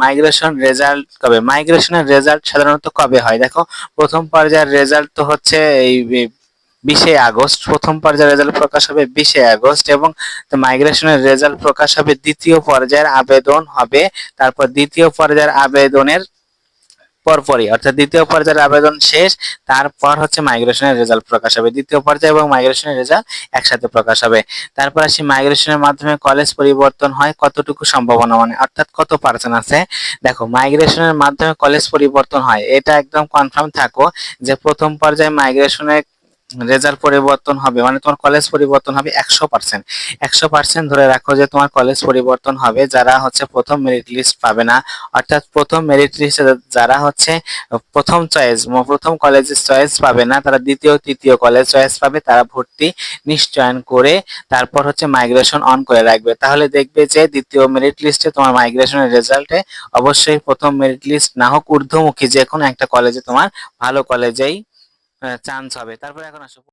Migration result কবে? মাইগ্রেশনের result সাধারণত কবে হয়? দেখো, প্রথম পর্যায়ের রেজাল্ট তো হচ্ছে এই বিশে আগস্ট। প্রথম পর্যায়ের রেজাল্ট প্রকাশ হবে বিশে আগস্ট এবং মাইগ্রেশনের রেজাল্ট প্রকাশ হবে দ্বিতীয় পর্যায়ের আবেদন হবে। তারপর দ্বিতীয় পর্যায়ের আবেদনের পরপরই, অর্থাৎ দ্বিতীয় পর্যায়ের আবেদন শেষ, তারপর হচ্ছে মাইগ্রেশনের রেজাল্ট প্রকাশ হবে। দ্বিতীয় পর্যায় এবং মাইগ্রেশনের রেজাল্ট একসাথে প্রকাশ হবে। তারপর আসি মাইগ্রেশনের মাধ্যমে কলেজ পরিবর্তন হয়, কতটুকু সম্ভাবনা মানে অর্থাৎ কত পার্সেন্ট আছে? দেখো মাইগ্রেশনের মাধ্যমে কলেজ পরিবর্তন হয়। এটা একদম কনফার্ম থাকো যে প্রথম পর্যায়ে মাইগ্রেশনের রেজাল্ট পরিবর্তন হবে মানে তোমার কলেজ পরিবর্তন হবে একশো পার্সেন্ট একশো পার্সেন্ট ধরে রাখো যে তোমার কলেজ পরিবর্তন হবে, যারা হচ্ছে প্রথম মেরিট লিস্ট পাবে না, অর্থাৎ প্রথম মেরিট লিস্টে যারা হচ্ছে প্রথম চয়েস প্রথম কলেজের চয়েস পাবে না, তারা দ্বিতীয়, তৃতীয় কলেজ চয়েস পাবে, তারা ভর্তি নিশ্চয়ন করে তারপর হচ্ছে মাইগ্রেশন অন করে রাখবে। তাহলে দেখবে যে দ্বিতীয় মেরিট লিস্টে তোমার মাইগ্রেশনের রেজাল্টে অবশ্যই প্রথম মেরিট লিস্ট না হোক ঊর্ধ্বমুখী যে কোনো একটা কলেজে তোমার ভালো কলেজেই চান্স হবে। তারপরে এখন আসো।